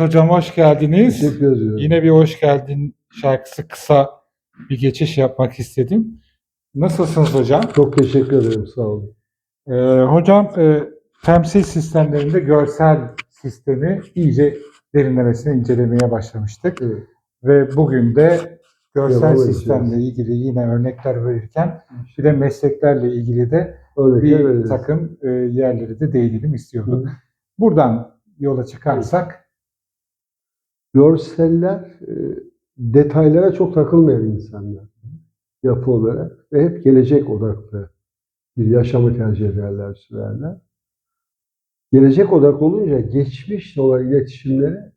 Evet hocam hoş geldiniz. Teşekkür ediyorum. Yine bir hoş geldin şarkısı kısa bir geçiş yapmak istedim. Nasılsınız hocam? Çok teşekkür ederim. Sağ olun. Ee, hocam e, temsil sistemlerinde görsel sistemi iyice derinlemesine incelemeye başlamıştık. Evet. Ve bugün de görsel Devam edeceğiz. sistemle ilgili yine örnekler verirken bir de mesleklerle ilgili de Örnekler bir veririz. takım e, yerleri de değinelim istiyorduk. Hı. Buradan yola çıkarsak Görseller e, detaylara çok takılmayan insanlar yapı olarak ve hep gelecek odaklı bir yaşamı tercih ederler, sürerler. Gelecek odaklı olunca geçmişle olan iletişimleri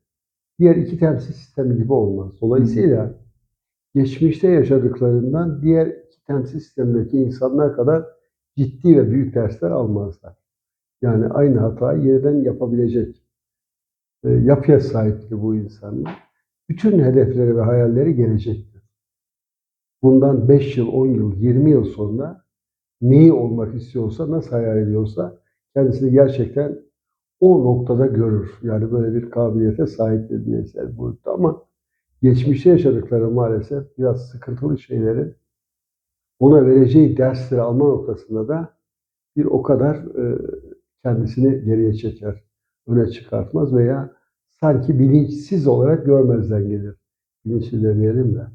diğer iki temsil sistemi gibi olmaz. Dolayısıyla geçmişte yaşadıklarından diğer iki temsil sistemindeki insanlar kadar ciddi ve büyük dersler almazlar. Yani aynı hatayı yeniden yapabilecek yapıya sahiptir bu insanlar. Bütün hedefleri ve hayalleri gelecektir. Bundan 5 yıl, 10 yıl, 20 yıl sonra neyi olmak istiyorsa, nasıl hayal ediyorsa kendisini gerçekten o noktada görür. Yani böyle bir kabiliyete sahiptir bireysel boyutta ama geçmişte yaşadıkları maalesef biraz sıkıntılı şeylerin ona vereceği dersleri alma noktasında da bir o kadar e, kendisini geriye çeker, öne çıkartmaz veya sanki bilinçsiz olarak görmezden gelir. Bilinçli demeyelim de.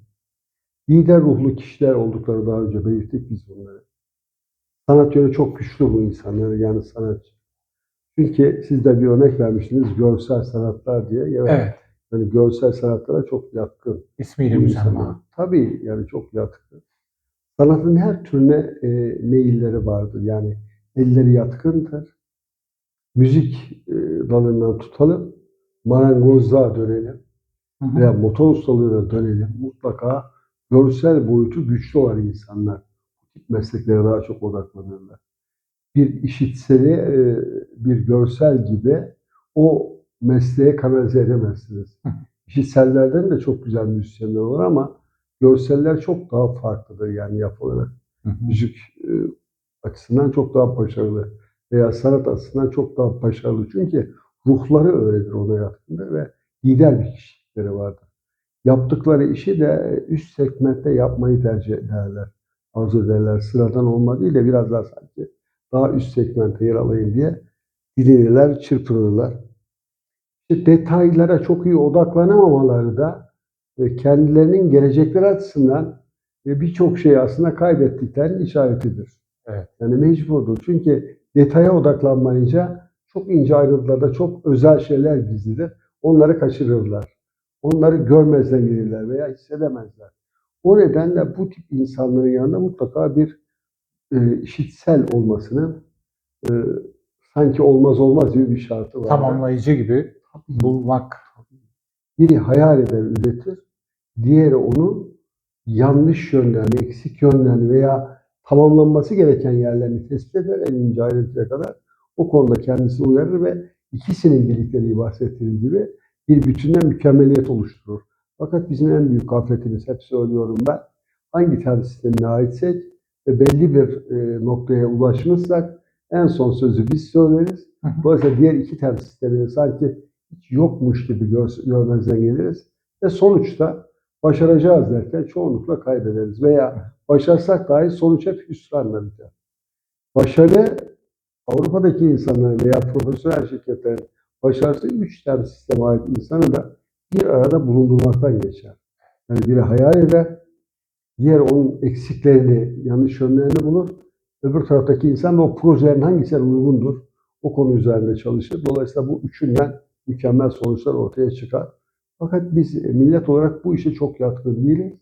Lider ruhlu kişiler oldukları daha önce belirttik biz bunları. Sanat yönü çok güçlü bu insanların yani sanatçı. Çünkü siz de bir örnek vermiştiniz görsel sanatlar diye. Evet. evet Yani görsel sanatlara çok yatkın. ismiyle müsemma. insanlar. Tabii yani çok yatkın. Sanatın her türüne e, meyilleri vardır. Yani elleri yatkındır. Müzik e, dalından tutalım, marangozluğa dönelim Hı hı. veya motor ustalığına dönelim. Mutlaka görsel boyutu güçlü olan insanlar mesleklere daha çok odaklanırlar. Bir işitseli e, bir görsel gibi o mesleğe kanalize edemezsiniz. Hı. İşitsellerden de çok güzel müzisyenler var ama görseller çok daha farklıdır yani yapı olarak. Hı hı. Müzik e, açısından çok daha başarılı veya sanat açısından çok daha başarılı. Çünkü ruhları öyledir ona yatkındır ve lider bir kişilikleri vardır. Yaptıkları işi de üst segmentte yapmayı tercih ederler. Arzu ederler. Sıradan olma değil de biraz daha sanki daha üst segmente yer alayım diye dilinirler, çırpınırlar. İşte detaylara çok iyi odaklanamamaları da kendilerinin gelecekleri açısından e, birçok şeyi aslında kaybettiklerinin işaretidir. Evet. Yani mecburdur. Çünkü detaya odaklanmayınca çok ince ayrıntılarda çok özel şeyler gizlidir. Onları kaçırırlar. Onları görmezden gelirler veya hissedemezler. O nedenle bu tip insanların yanında mutlaka bir e, işitsel olmasının e, sanki olmaz olmaz gibi bir şartı var. Tamamlayıcı gibi bulmak. Biri hayal eder, üretir. Diğeri onu yanlış yönlerini, eksik yönlerini veya tamamlanması gereken yerlerini tespit eder en ince ayrıntıya kadar. O konuda kendisi uyarır ve ikisinin birlikteliği bahsettiğim gibi bir bütünden mükemmeliyet oluşturur. Fakat bizim en büyük gafletimiz, hep söylüyorum ben, hangi tercih sistemine aitsek ve belli bir e, noktaya ulaşmışsak en son sözü biz söyleriz. Dolayısıyla diğer iki tercih sistemini sanki hiç yokmuş gibi gör, görmezden geliriz. Ve sonuçta başaracağız derken çoğunlukla kaybederiz. Veya başarsak dahi sonuç hep hüsranla biter. Başarı Avrupa'daki insanların veya profesyonel şirketlerin başarısı üç tane sisteme ait insanı da bir arada bulundurmaktan geçer. Yani biri hayal eder, diğer onun eksiklerini, yanlış yönlerini bulur. Öbür taraftaki insan o projelerin hangisine uygundur, o konu üzerinde çalışır. Dolayısıyla bu üçünden mükemmel sonuçlar ortaya çıkar. Fakat biz millet olarak bu işe çok yatkın değiliz.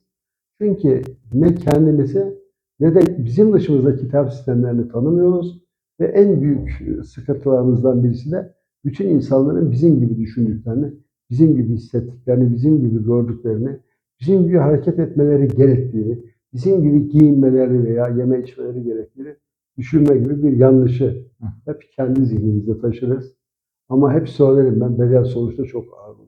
Çünkü ne kendimizi ne de bizim dışımızdaki temsil sistemlerini tanımıyoruz. Ve en büyük e, sıkıntılarımızdan birisi de bütün insanların bizim gibi düşündüklerini, bizim gibi hissettiklerini, bizim gibi gördüklerini, bizim gibi hareket etmeleri gerektiğini, bizim gibi giyinmeleri veya yeme içmeleri gerektiğini düşünme gibi bir yanlışı hep kendi zihnimizde taşırız. Ama hep söylerim ben bedel sonuçta çok ağır olur.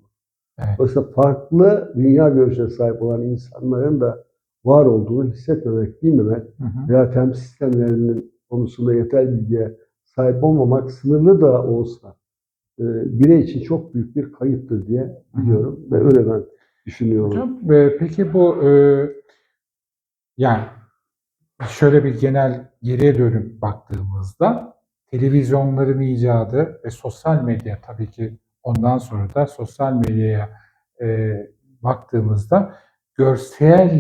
Evet. Dolayısıyla farklı dünya görüşüne sahip olan insanların da var olduğunu hissetmemek, bilmemek Hı hı. veya temsil sistemlerinin konusunda yeterli bilgiye sahip olmamak sınırlı da olsa e, birey için çok büyük bir kayıptır diye biliyorum ve öyle ben düşünüyorum. Hocam e, peki bu e, yani şöyle bir genel geriye dönüp baktığımızda televizyonların icadı ve sosyal medya tabii ki ondan sonra da sosyal medyaya e, baktığımızda görsel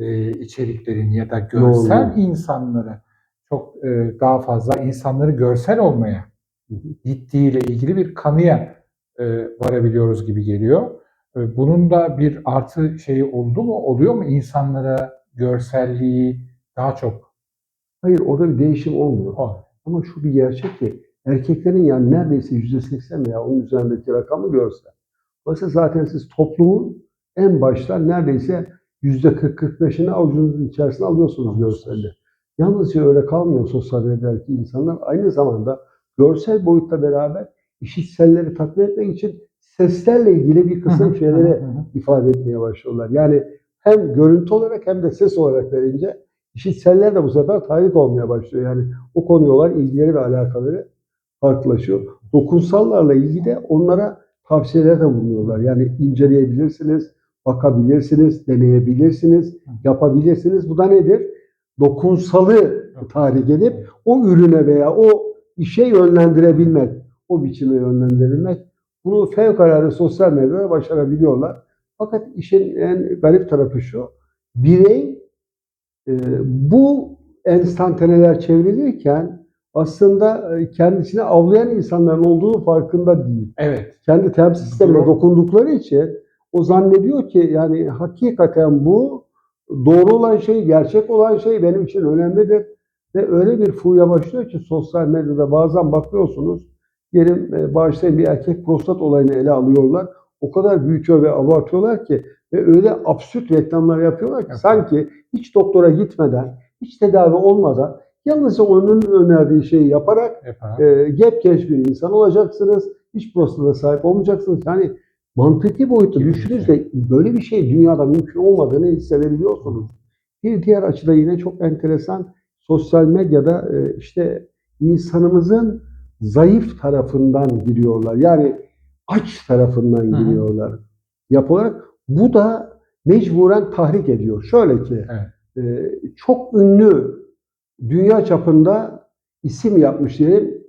e, içeriklerin ya da görsel Doğru. insanları çok e, daha fazla insanları görsel olmaya gittiğiyle ilgili bir kanıya e, varabiliyoruz gibi geliyor. E, Bunun da bir artı şeyi oldu mu? Oluyor mu insanlara görselliği daha çok? Hayır orada bir değişim olmuyor. Ol. Ama şu bir gerçek ki erkeklerin yani neredeyse yüzde seksen veya onun üzerindeki rakamı görse. Dolayısıyla zaten siz toplumun en baştan neredeyse yüzde 40-45'ini avucunuzun içerisine alıyorsunuz görselli. Yalnızca öyle kalmıyor sosyal medyadaki insanlar. Aynı zamanda görsel boyutta beraber işitselleri tatmin etmek için seslerle ilgili bir kısım şeyleri ifade etmeye başlıyorlar. Yani hem görüntü olarak hem de ses olarak verince işitseller de bu sefer tahrik olmaya başlıyor. Yani o konuya olan ilgileri ve alakaları farklılaşıyor. Dokunsallarla ilgili de onlara tavsiyelerde bulunuyorlar. Yani inceleyebilirsiniz, bakabilirsiniz, deneyebilirsiniz, yapabilirsiniz. Bu da nedir? Dokunsalı tahrik edip o ürüne veya o işe yönlendirebilmek, o biçime yönlendirebilmek. Bunu fevkalade sosyal medyada başarabiliyorlar. Fakat işin en garip tarafı şu, birey e, bu enstantaneler çevrilirken aslında e, kendisini avlayan insanların olduğu farkında değil. Evet. Kendi temsil sistemine dokundukları için o zannediyor ki yani hakikaten bu doğru olan şey, gerçek olan şey benim için önemlidir. Ve öyle bir fuya başlıyor ki sosyal medyada bazen bakıyorsunuz diyelim e, bağışlayın bir erkek prostat olayını ele alıyorlar. O kadar büyütüyor ve abartıyorlar ki ve öyle absürt reklamlar yapıyorlar ki Evet. sanki hiç doktora gitmeden, hiç tedavi olmadan yalnızca onun önerdiği şeyi yaparak Yapar. e, gep genç bir insan olacaksınız. Hiç prostata sahip olmayacaksınız. Yani mantıki bir düşününce böyle bir şey dünyada mümkün olmadığını hissedebiliyorsunuz. Bir diğer açıda yine çok enteresan sosyal medyada e, işte insanımızın zayıf tarafından giriyorlar. Yani aç tarafından giriyorlar. Olarak bu da mecburen tahrik ediyor. Şöyle ki e, çok ünlü dünya çapında isim yapmış diyelim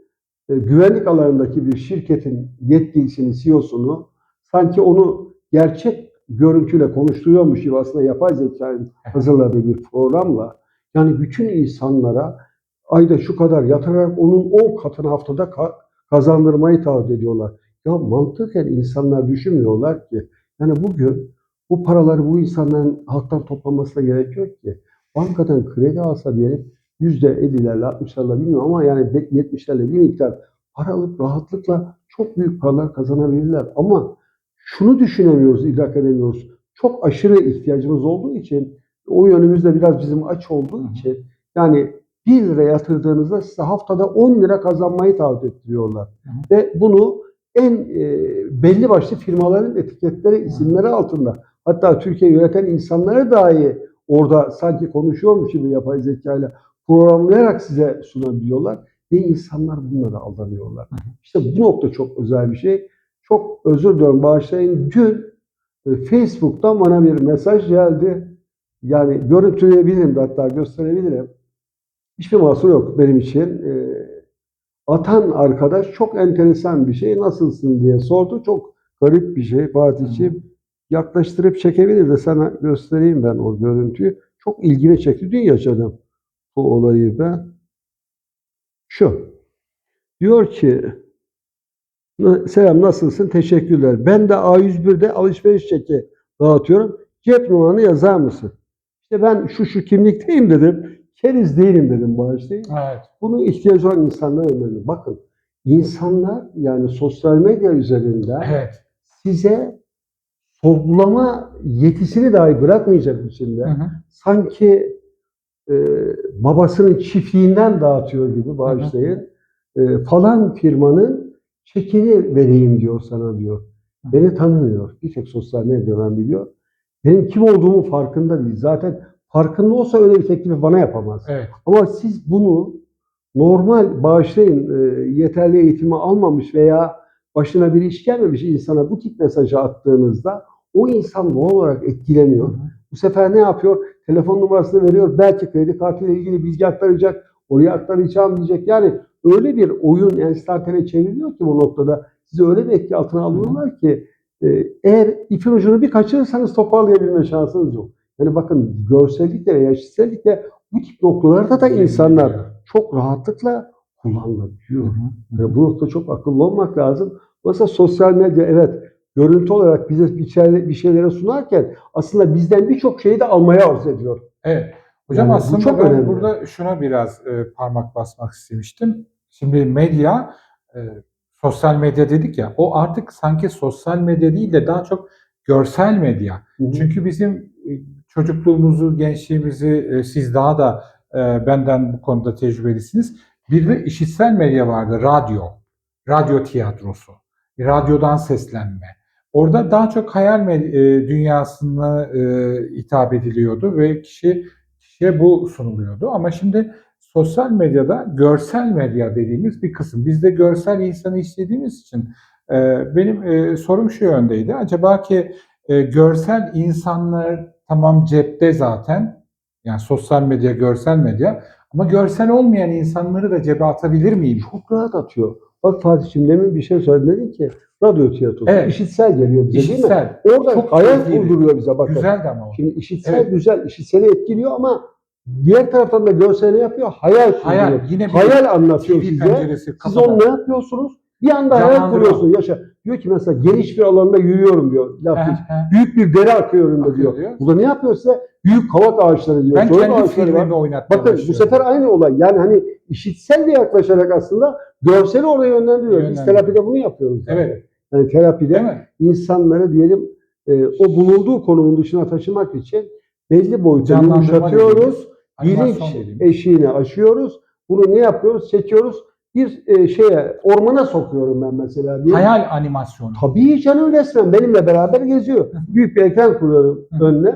e, güvenlik alanındaki bir şirketin yetkilisini, CEO'sunu sanki onu gerçek görüntüyle konuşturuyormuş gibi aslında yapay zekanın hazırladığı bir programla yani bütün insanlara ayda şu kadar yatırarak onun 10 katını haftada ka- kazandırmayı taahhüt ediyorlar. Ya mantıken insanlar düşünmüyorlar ki yani bugün bu paraları bu insanların halktan toplamasına gerek yok ki. Bankadan kredi alsa diyelim %50'lerle 60'larla bilmiyorum ama yani 70'lerle bir miktar para alıp rahatlıkla çok büyük paralar kazanabilirler. Ama şunu düşünemiyoruz, idrak edemiyoruz. Çok aşırı ihtiyacımız olduğu için o yönümüzde biraz bizim aç olduğu için yani 1 lira yatırdığınızda size haftada 10 lira kazanmayı taahhüt ettiriyorlar. Hı hı. Ve bunu en e, belli başlı firmaların etiketleri, isimleri altında. Hatta Türkiye yöneten insanları dahi orada sanki konuşuyormuş gibi yapay zekayla programlayarak size sunabiliyorlar. Ve insanlar bunlara aldanıyorlar. İşte bu nokta çok özel bir şey. Çok özür diliyorum bağışlayın. Dün e, Facebook'tan bana bir mesaj geldi. Yani görüntüleyebilirim de hatta gösterebilirim. Hiçbir mahsur yok benim için. E, atan arkadaş çok enteresan bir şey. Nasılsın diye sordu. Çok garip bir şey Fatih'ciğim. Yaklaştırıp çekebilir de sana göstereyim ben o görüntüyü. Çok ilgimi çekti. Dün yaşadım bu olayı ben. Şu. Diyor ki "Na- Selam nasılsın? Teşekkürler. Ben de A101'de alışveriş çeki dağıtıyorum. Cep numaranı yazar mısın? İşte ben şu şu kimlikteyim dedim. Keriz değilim dedim bağışlayın. Evet. Bunun ihtiyacı olan insanlar önemli. Bakın insanlar yani sosyal medya üzerinden Evet. size sorgulama yetisini dahi bırakmayacak biçimde sanki e, babasının çiftliğinden dağıtıyor gibi bağışlayın. E, falan firmanın çekini vereyim diyor sana diyor. Hı. Beni tanımıyor. Bir tek sosyal medyadan biliyor. Benim kim olduğumu farkında değil. Zaten farkında olsa öyle bir teklifi bana yapamaz. Evet. Ama siz bunu normal bağışlayın e, yeterli eğitimi almamış veya başına bir iş gelmemiş insana bu tip mesajı attığınızda o insan doğal olarak etkileniyor. Bu sefer ne yapıyor? Telefon numarasını veriyor. Belki kredi kartıyla ilgili bilgi aktaracak. Oraya aktaracağım diyecek. Yani öyle bir oyun enstantane çevriliyor ki bu noktada sizi öyle bir etki altına alıyorlar ki e, eğer ipin ucunu bir kaçırırsanız toparlayabilme şansınız yok. Yani bakın görsellikle veya işitsellikle bu tip noktalarda da insanlar çok rahatlıkla kullanılabiliyor. Yani bu noktada çok akıllı olmak lazım. Mesela sosyal medya evet görüntü olarak bize şeyler, bir şeylere sunarken aslında bizden birçok şeyi de almaya arz ediyor. Evet. Hocam Yani aslında çok ben önemli. burada şuna biraz e, parmak basmak istemiştim. Şimdi medya, e, sosyal medya dedik ya, o artık sanki sosyal medya değil de daha çok görsel medya. Hı hı. Çünkü bizim e, çocukluğumuzu, gençliğimizi e, siz daha da e, benden bu konuda tecrübelisiniz. Bir de işitsel medya vardı, radyo, radyo tiyatrosu, radyodan seslenme. Orada daha çok hayal e, dünyasına e, hitap ediliyordu ve kişi kişiye bu sunuluyordu. Ama şimdi sosyal medyada görsel medya dediğimiz bir kısım. Biz de görsel insanı istediğimiz için e, benim e, sorum şu yöndeydi. Acaba ki görsel insanlar tamam cepte zaten. Yani sosyal medya, görsel medya. Ama görsel olmayan insanları da cebe atabilir miyim? Çok rahat atıyor. Bak Fatih'im demin bir şey söyledin dedin ki radyo tiyatrosu Evet. işitsel geliyor bize değil mi? İşitsel. Orada Çok hayal kurduruyor bize bakın. Güzeldi ama o. Şimdi işitsel Evet. güzel, işitseli etkiliyor ama diğer taraftan da görsel yapıyor? Hayal kurduruyor. Hayal. Yine bir Hayal anlatıyor TV size. Siz onu ne yapıyorsunuz? Bir anda hayal kuruyorsun. Yaşa. Diyor ki mesela geniş bir alanda yürüyorum diyor. Laf geç. heh. Büyük bir dere akıyor önümde Akıyor diyor. diyor. Burada ne yapıyor size? Büyük kavak ağaçları diyor. Ben Soğuk kendi filmimi oynatmaya Bakın bu sefer aynı olay. Yani hani işitsel de yaklaşarak aslında görseli oraya yönlendiriyor. Biz terapide bunu yapıyoruz. zaten. Evet. Yani terapide insanları diyelim e, o bulunduğu konumun dışına taşımak için belli Canlandırma yumuşatıyoruz. dediğimiz. eşiğini aşıyoruz. Bunu ne yapıyoruz? Çekiyoruz. Bir e, şeye ormana sokuyorum ben mesela diye. Hayal animasyonu. Tabii canım resmen benimle beraber geziyor. Büyük bir ekran kuruyorum önüne.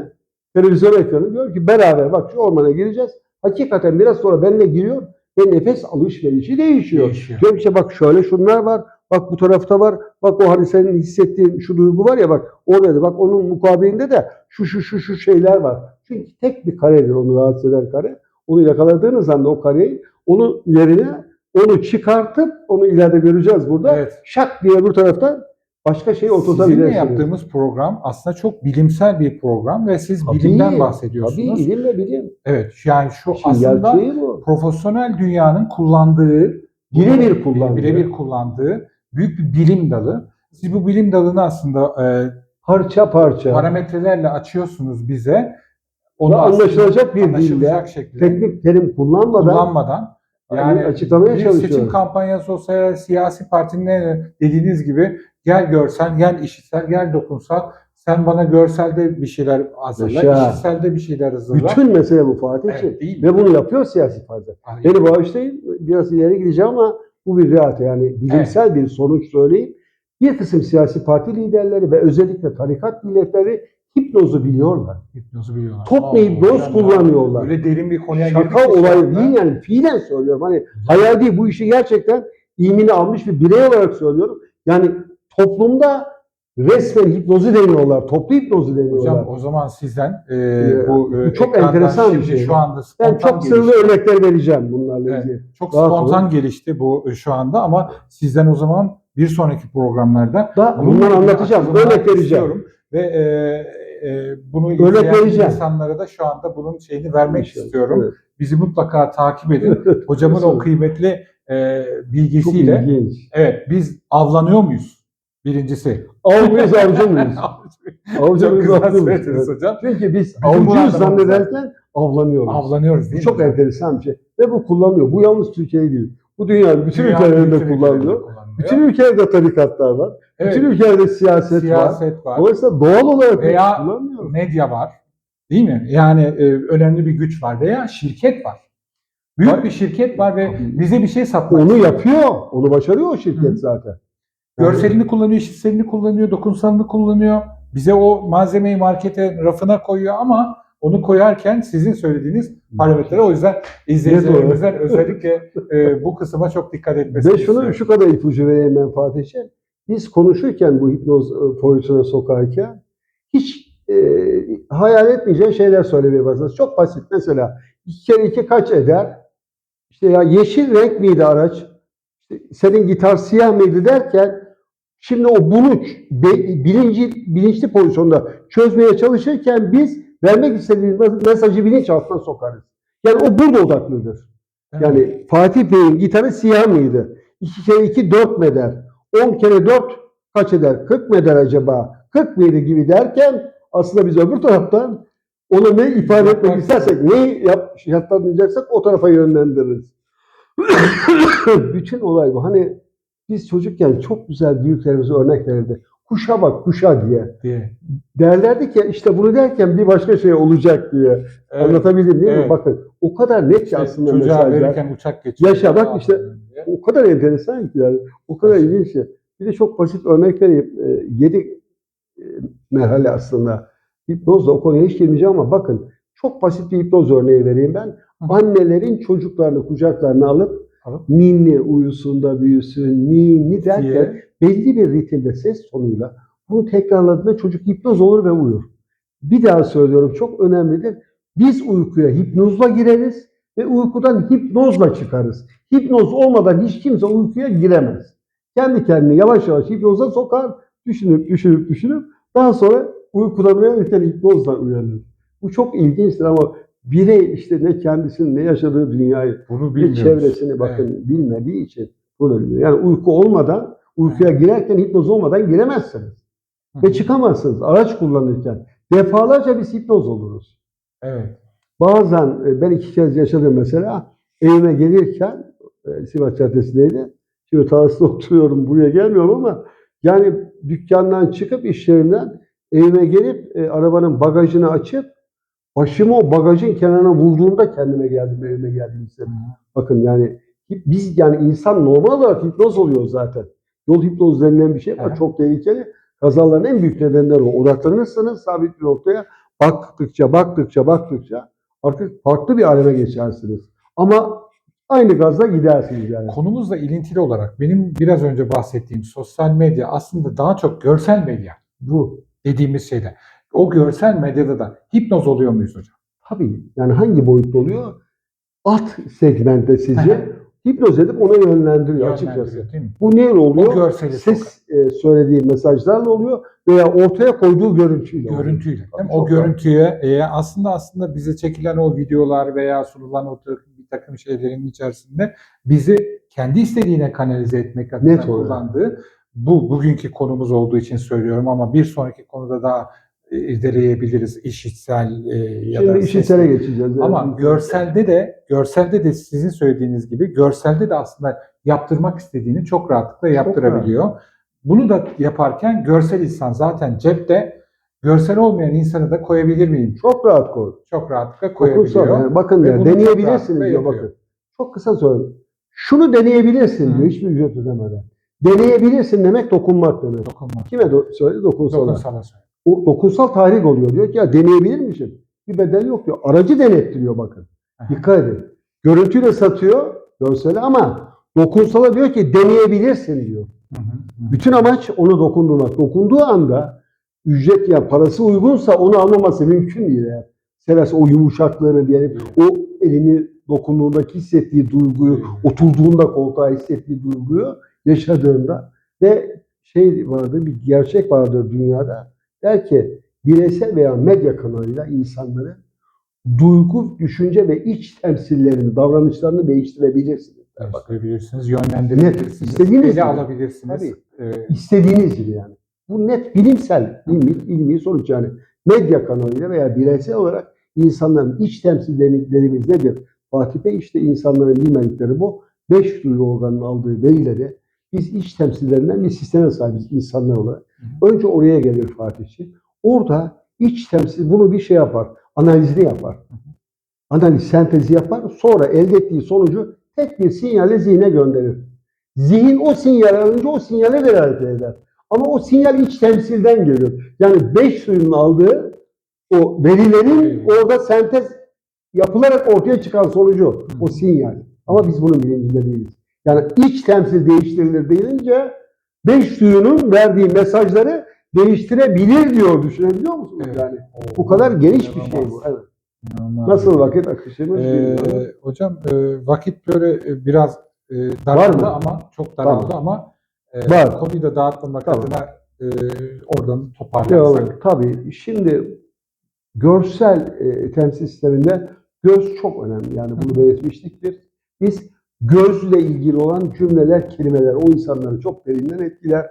Televizyon ekranı diyor ki beraber bak şu ormana gireceğiz. Hakikaten biraz sonra benimle giriyor ve nefes alışverişi değişiyor. Değişiyor. Diyorum işte bak şöyle şunlar var. Bak bu tarafta var. Bak o hani senin hissettiğin şu duygu var ya bak orada da bak onun mukabilinde de şu şu şu şu şeyler var. Çünkü tek bir karedir onu rahatsız eden kare. Onu yakaladığınız anda o kareyi onun yerine onu çıkartıp onu ileride göreceğiz burada. Evet. Şak diye bu taraftan başka şeyi Sizinle oturtabilirsiniz. yaptığımız program aslında çok bilimsel bir program ve siz Tabii, bilimden Tabii bahsediyorsunuz. ilim ve bilim. Evet. Yani şu İşin aslında profesyonel dünyanın kullandığı, Birebir kullandığı. birebir kullandığı büyük bir bilim dalı. Siz bu bilim dalını aslında e, Parça parça. parametrelerle açıyorsunuz bize. Aslında anlaşılacak bir dilde, teknik terim kullanmadan kullanmadan yani yani açıklamaya bir seçim kampanyası olsa ya siyasi partinin dediğiniz gibi gel görsel, gel işitsel, gel dokunsal. Sen bana görselde bir şeyler hazırla, Yaşa. işitselde bir şeyler hazırla. Bütün mesele bu Fatih'ciğim. evet, değil mi? Ve bunu yapıyor siyasi partiler. Ay, Beni bağışlayın, biraz ileri gideceğim ama bu bir realite. Yani bilimsel bir sonuç söyleyeyim. Bir kısım siyasi parti liderleri ve özellikle tarikat milletleri hipnozu biliyorlar. hipnozu biliyorlar. Top Aa, hipnoz kullanıyorlar. Öyle derin bir konuya girdik Şaka anda. değil yani fiilen söylüyorum. Hani hayal değil bu işi gerçekten ilmini almış bir birey olarak söylüyorum. Yani toplumda resmen hipnozu deniyorlar. Toplu hipnozu deniyorlar. Hocam o zaman sizden e, Ee, bu, e, çok enteresan bir şey. Şu anda ben çok sırlı gelişti. örnekler vereceğim bunlarla Evet. ilgili. Çok Rahat spontan olun. gelişti bu e, şu anda ama sizden o zaman bir sonraki programlarda Da bunları anlatacağım. Örnek vereceğim. Ve e, e, bunu Örnek izleyen insanlara da şu anda bunun şeyini vermek İnşallah. istiyorum. Evet. Bizi mutlaka takip edin. Hocamın o kıymetli e, bilgisiyle. Evet biz avlanıyor muyuz? Birincisi. Av mıyız avcı mıyız? Avcı Çok mıyız güzel avcı mıyız? hocam. Çünkü biz Bizim bu avcıyız zannederken avlanıyoruz. Avlanıyoruz Bu değil mi? çok enteresan bir şey. Ve bu kullanılıyor. Bu yalnız Türkiye değil. Bu dünyanın bütün ülkelerinde kullanılıyor. Bütün ülkelerde tarikatlar var. Evet, Bütün ülkelerde siyaset, var. siyaset var. Dolayısıyla doğal olarak Veya- medya var. Değil mi? Yani e, önemli bir güç var veya şirket var. Büyük Var. bir şirket var ve bize bir şey satmak Onu istiyor. yapıyor. Onu başarıyor o şirket Hı. zaten. Görselini kullanıyor, işitselini kullanıyor, dokunsalını kullanıyor. Bize o malzemeyi markete rafına koyuyor ama onu koyarken sizin söylediğiniz parametre o yüzden izleyicilerimizden özellikle e, bu kısma çok dikkat etmesi Ve şunu şu kadar ipucu vereyim ben Fatih'e. biz konuşurken bu hipnoz e, boyutuna sokarken hiç e, hayal etmeyeceğin şeyler söylemeye başladınız. Çok basit. Mesela iki kere iki kaç eder? İşte ya yeşil renk miydi araç? Senin gitar siyah mıydı derken şimdi o buluç bilinci, bilinçli pozisyonda çözmeye çalışırken biz vermek istediğimiz mes- mesajı bilinç altına sokarız. Yani o burada odaklıdır. Mi? Yani Fatih Bey'in gitarı siyah mıydı? 2 kere 2 4 mi eder? 10 kere 4 kaç eder? 40 mı eder acaba? 40 mıydı gibi derken aslında biz öbür taraftan ona ne ifade etmek Yapmak- istersek, neyi yap, yapmayacaksak o tarafa yönlendiririz. Bütün olay bu. Hani biz çocukken çok güzel büyüklerimize örnek verirdi. Kuşa bak kuşa diye. diye. Derlerdi ki işte bunu derken bir başka şey olacak diye. Evet. Anlatabildim değil mi? Evet. Bakın o kadar net İşte aslında çocuğa mesajlar. verirken uçak geçiyor. Yaşa bak işte. diye. O kadar enteresan ki yani. O kadar Evet. ilginç ki. Bir de çok basit örnek vereyim. E, yedi e, merhale aslında. Hipnozla o konuya hiç girmeyeceğim ama bakın çok basit bir hipnoz örneği vereyim ben. Hı. Annelerin çocuklarını kucaklarına alıp Alıp? ninni uyusun da büyüsün, ninni derken Diye. Belli bir ritimde ses tonuyla bunu tekrarladığında çocuk hipnoz olur ve uyur. Bir daha söylüyorum çok önemlidir. Biz uykuya hipnozla gireriz ve uykudan hipnozla çıkarız. Hipnoz olmadan hiç kimse uykuya giremez. Kendi kendine yavaş yavaş hipnoza sokar, düşünüp düşünüp düşünüp daha sonra uykudan uyanırken hipnozla uyanır. Bu çok ilginçtir ama birey işte ne kendisinin ne yaşadığı dünyayı Bunu bilmiyoruz. çevresini bakın bilmediği için bunu bilmiyor. Yani uyku olmadan, uykuya girerken hipnoz olmadan giremezsiniz. Ve çıkamazsınız araç kullanırken. Defalarca biz hipnoz oluruz. Evet. Bazen e, ben iki kez yaşadım mesela. Evime gelirken e, Sivas Caddesi'ndeydi. Şimdi Tarsus'ta oturuyorum buraya gelmiyorum ama yani dükkandan çıkıp iş yerinden evime gelip e, arabanın bagajını açıp başımı o bagajın kenarına vurduğumda kendime geldim, evime geldim. Bakın yani biz yani insan normal olarak hipnoz oluyor zaten. Yol hipnoz denilen bir şey var. Evet. Çok tehlikeli. Kazaların en büyük nedenleri o. Odaklanırsanız sabit bir noktaya baktıkça, baktıkça, baktıkça artık farklı bir aleme geçersiniz. Ama aynı gazla gidersiniz yani. Konumuzla ilintili olarak benim biraz önce bahsettiğim sosyal medya aslında daha çok görsel medya Bu dediğimiz şeyler. O görsel medyada da hipnoz oluyor muyuz hocam? tabii yani hangi boyutta oluyor? Alt segmentte sizce hipnoz edip ona yönlendiriyor açıkçası. Yönlendiriyor, değil mi? Bu neyle oluyor? Ses e, söylediği mesajlarla oluyor veya ortaya koyduğu görüntüyle oluyor. görüntüyle. Değil mi? O görüntüye e, aslında aslında bize çekilen o videolar veya sunulan o bir takım şeylerin içerisinde bizi kendi istediğine kanalize etmek adına Net kullandığı bu bugünkü konumuz olduğu için söylüyorum ama bir sonraki konuda daha irdeleyebiliriz işitsel e, ya Şimdi da işitsele geçeceğiz. Ama Evet. görselde de görselde de sizin söylediğiniz gibi görselde de aslında yaptırmak istediğini çok rahatlıkla yaptırabiliyor. Bunu da yaparken görsel insan zaten cepte görsel olmayan insanı da koyabilir miyim? çok rahat koy. Çok rahatlıkla koyabiliyor. Yani bakın diyor, çok deneyebilirsiniz diyor yapıyor. bakın. Çok kısa söyleyeyim. Şunu deneyebilirsin Hı. diyor hiçbir ücret ödemeden. Deneyebilirsin demek dokunmak demek. Dokunmak. Kime do- söyledi? Dokunsal. Dokunsala söyle. O dokunsal tahrik oluyor. Diyor ki ya deneyebilir misin? Bir bedel yok diyor. Aracı denettiriyor bakın. Dikkat edin. Görüntüyle satıyor görseli ama dokunsala diyor ki deneyebilirsin diyor. Bütün amaç onu dokundurmak. Dokunduğu anda ücret ya parası uygunsa onu almaması mümkün değil. Yani. Severse o yumuşaklığını diyelim, o elini dokunduğundaki hissettiği duyguyu, oturduğunda koltuğa hissettiği duyguyu yaşadığında ve şey vardır, bir gerçek vardır dünyada. Der ki bireysel veya medya kanalıyla insanların duygu, düşünce ve iç temsillerini, davranışlarını değiştirebilirsiniz. Değiştirebilirsiniz, yönlendirebilirsiniz, Net, istediğiniz ele gibi. alabilirsiniz. Tabii. Ee, İstediğiniz gibi yani. Bu net bilimsel, ilmi, ilmi sonuç yani. Medya kanalıyla veya bireysel olarak insanların iç temsillerimiz nedir? Fatih Bey işte insanların bilmedikleri bu. Beş duyu organının aldığı verileri biz iç temsillerinden bir sisteme sahibiz insanlar olarak. Önce oraya gelir Fatihçi. Orada iç temsil bunu bir şey yapar. Analizini yapar. Analiz, sentezi yapar. Sonra elde ettiği sonucu tek bir sinyalle zihne gönderir. Zihin o sinyal alınca o sinyale hareket eder. Ama o sinyal iç temsilden gelir. Yani beş suyun aldığı o verilerin orada sentez yapılarak ortaya çıkan sonucu o sinyal. Ama biz bunun bilincinde değiliz. Yani iç temsil değiştirilir deyilince beş duyunun verdiği mesajları değiştirebilir diyor. Düşünebiliyor musunuz Evet. yani? Bu kadar geniş bir şey bu. Evet. İnanılmaz. Nasıl vakit akışımız? Ee, bilmiyorum. hocam e, vakit böyle e, biraz e, daraldı ama çok daraldı Tamam. ama e, Var. konuyu da dağıtmamak Tamam. adına e, oradan toparlarsak. Tabii. Şimdi görsel e, temsil sisteminde göz çok önemli. Yani bunu belirtmiştiktir. Biz gözle ilgili olan cümleler, kelimeler o insanları çok derinden etkiler.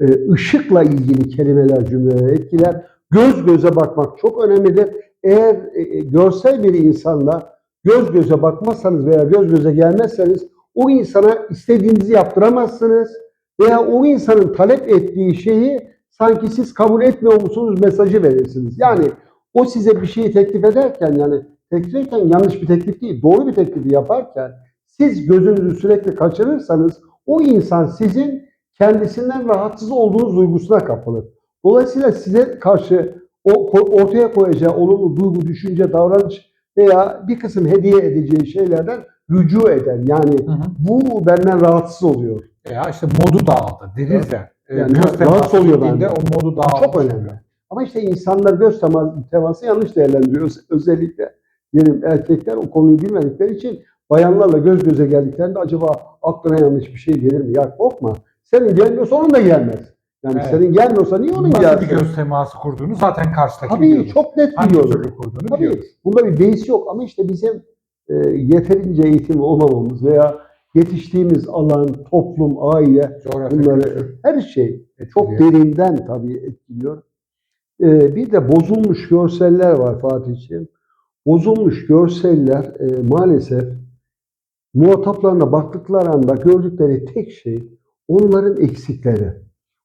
E, ışıkla ilgili kelimeler, cümleler etkiler. Göz göze bakmak çok önemlidir. Eğer e, e, görsel bir insanla göz göze bakmazsanız veya göz göze gelmezseniz o insana istediğinizi yaptıramazsınız veya o insanın talep ettiği şeyi sanki siz kabul etmiyor musunuz mesajı verirsiniz. Yani o size bir şeyi teklif ederken yani teklif ederken yanlış bir teklif değil, doğru bir teklifi yaparken siz gözünüzü sürekli kaçırırsanız o insan sizin kendisinden rahatsız olduğunuz duygusuna kapılır. Dolayısıyla size karşı o ortaya koyacağı olumlu duygu, düşünce, davranış veya bir kısım hediye edeceği şeylerden rücu eder. Yani Hı hı. bu benden rahatsız oluyor. Veya işte modu dağıldı deriz ya. E, Yani göz rahatsız teması oluyor bende. o modu dağılmış. Çok önemli. Ama işte insanlar göz teması, yanlış değerlendiriyor. Öz- Özellikle diyelim erkekler o konuyu bilmedikleri için bayanlarla göz göze geldiklerinde acaba aklına yanlış bir şey gelir mi? Ya korkma. Senin gelmiyorsa onun da gelmez. Yani Evet. senin gelmiyorsa niye onun Nasıl gelsin? bir göz teması kurduğunu zaten karşıdaki Tabii biliyordur. çok net Hangi biliyoruz. türlü kurduğunu Tabii biliyoruz. bunda bir beis yok ama işte bizim e, yeterince eğitim olmamamız veya yetiştiğimiz alan, toplum, aile Coğrafya bunları kültürü her şey çok etkiliyor. derinden tabii etkiliyor. Ee, bir de bozulmuş görseller var Fatih'ciğim. Bozulmuş görseller e, maalesef muhataplarına baktıkları anda gördükleri tek şey onların eksikleri,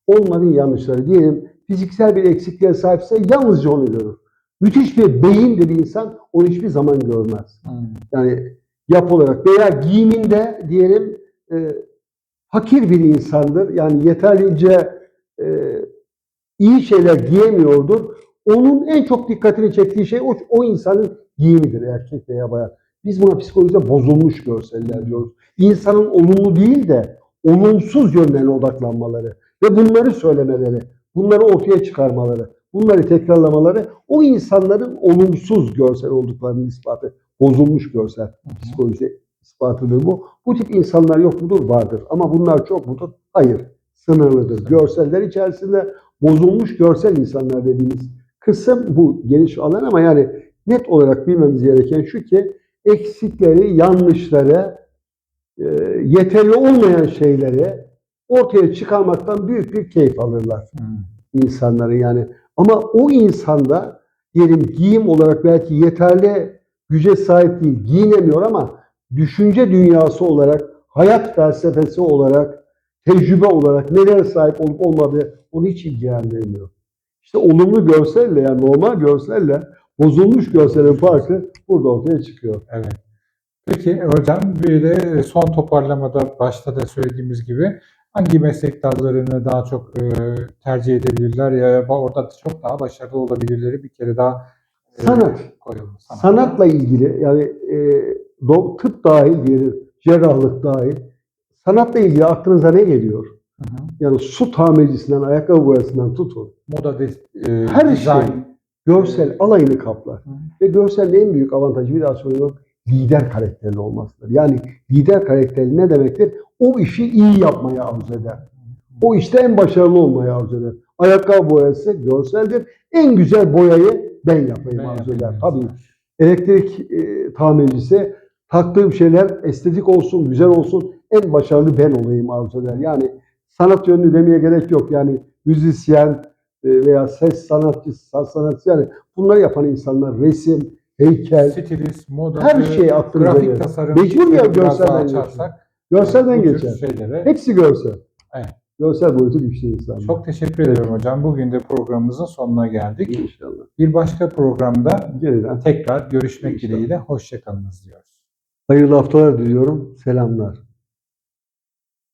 onların yanlışları. Diyelim fiziksel bir eksikliğe sahipse yalnızca onu görür. Müthiş bir beyinli bir insan onu hiçbir zaman görmez. Yani yapı olarak veya giyiminde diyelim e, hakir bir insandır. Yani yeterince e, iyi şeyler giyemiyordur. Onun en çok dikkatini çektiği şey o, o insanın giyimidir erkek veya bayan. Biz buna psikolojide bozulmuş görseller diyoruz. İnsanın olumlu değil de olumsuz yönlerine odaklanmaları ve bunları söylemeleri, bunları ortaya çıkarmaları, bunları tekrarlamaları o insanların olumsuz görsel olduklarının ispatı. Bozulmuş görsel psikoloji ispatıdır bu. Bu tip insanlar yok mudur? Vardır. Ama bunlar çok mudur? Hayır. Sınırlıdır. Görseller içerisinde bozulmuş görsel insanlar dediğimiz kısım bu geniş alan ama yani net olarak bilmemiz gereken şu ki eksikleri, yanlışları, e, yeterli olmayan şeyleri ortaya çıkarmaktan büyük bir keyif alırlar Hı. insanları yani. Ama o insanda diyelim giyim olarak belki yeterli güce sahip değil, giyinemiyor ama düşünce dünyası olarak, hayat felsefesi olarak, tecrübe olarak nelere sahip olup olmadığı onu hiç ilgilendirmiyor. İşte olumlu görselle yani normal görselle bozulmuş görselin farkı burada ortaya çıkıyor. Evet. Peki hocam bir de son toparlamada başta da söylediğimiz gibi hangi meslek dallarını daha çok e, tercih edebilirler ya orada çok daha başarılı olabilirleri bir kere daha e, Sanat. koyalım. Sanat. Sanatla ilgili yani e, do- tıp dahil diyelim, cerrahlık dahil sanatla ilgili aklınıza ne geliyor? Hı hı. Yani su tamircisinden, ayakkabı boyasından tutun. Moda de, e, Her şey görsel alayını kaplar. Ve görselin en büyük avantajı bir daha söylüyorum lider karakterli olmasıdır. Yani lider karakteri ne demektir? O işi iyi yapmaya arzu eder. O işte en başarılı olmayı arzu eder. Ayakkabı boyası görseldir. En güzel boyayı ben yapayım Ben arzu eder. Tabii elektrik e, tamircisi taktığım şeyler estetik olsun, güzel olsun, en başarılı ben olayım arzu eder. Yani sanat yönlü demeye gerek yok. Yani müzisyen veya ses sanatçısı, sanatçısı yani bunları yapan insanlar resim, heykel, Stilist, moda, Her şey aklınıza grafik gelir. tasarım. Mecbur ya görselden açarsak, görselden tür geçer. Şeylere. Hepsi görsel. Evet. Görsel boyutu güçlü insanlar. Çok teşekkür ederim hocam. Bugün de programımızın sonuna geldik. İnşallah. Bir başka programda Yeniden tekrar görüşmek İnşallah. dileğiyle. Hoşçakalınız diyoruz. hayırlı haftalar diliyorum. Selamlar.